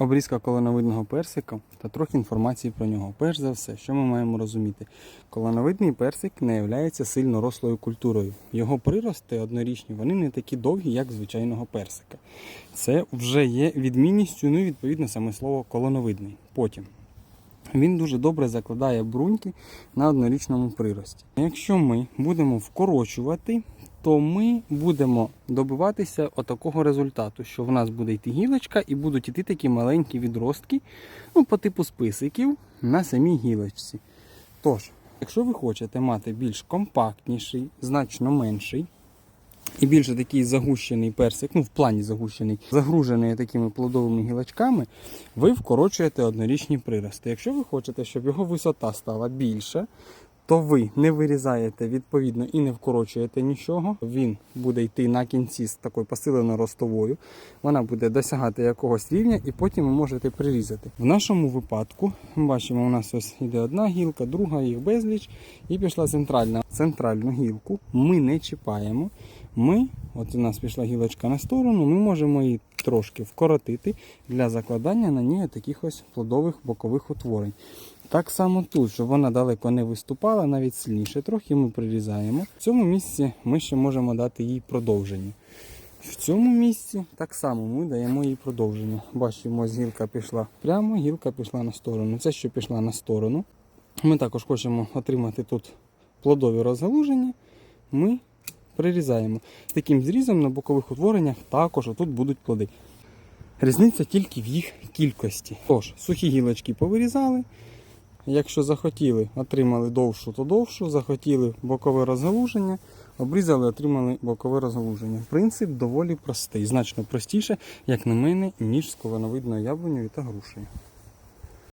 Обрізка колоновидного персика та трохи інформації про нього. Перш за все, що ми маємо розуміти? Колоновидний персик не є сильно рослою культурою. Його прирости однорічні, вони не такі довгі, як звичайного персика. Це вже є відмінністю, ну і відповідно саме слово колоновидний. Потім. Він дуже добре закладає бруньки на однорічному прирості. Якщо ми будемо вкорочувати, то ми будемо добиватися отакого результату, що в нас буде йти гілочка і будуть йти такі маленькі відростки, ну, по типу списиків на самій гілочці. Тож, якщо ви хочете мати більш компактніший, значно менший, і більше такий загущений персик, ну в плані загущений, загружений такими плодовими гілочками, ви вкорочуєте однорічні прирости. Якщо ви хочете, щоб його висота стала більша, то ви не вирізаєте відповідно і не вкорочуєте нічого. Він буде йти на кінці з такою посиленою ростовою. Вона буде досягати якогось рівня, і потім ви можете прирізати. В нашому випадку бачимо, у нас ось іде одна гілка, друга їх безліч, і пішла центральна. Центральну гілку ми не чіпаємо. Ми, от у нас пішла гілочка на сторону, ми можемо її трошки вкоротити для закладання на ній таких ось плодових бокових утворень. Так само тут, щоб вона далеко не виступала, навіть сильніше трохи ми прирізаємо. В цьому місці ми ще можемо дати їй продовження. В цьому місці так само ми даємо їй продовження. Бачимо, гілка пішла прямо, гілка пішла на сторону. Це що пішла на сторону. Ми також хочемо отримати тут плодові розгалуження. Ми прирізаємо. Таким зрізом на бокових утвореннях також отут будуть плоди. Різниця тільки в їх кількості. Тож, сухі гілочки повирізали. Якщо захотіли, отримали довшу, то довшу, захотіли бокове розгалуження, обрізали, отримали бокове розгалуження. Принцип доволі простий, значно простіше, як на мене, ніж з колоновидною яблунею та грушею.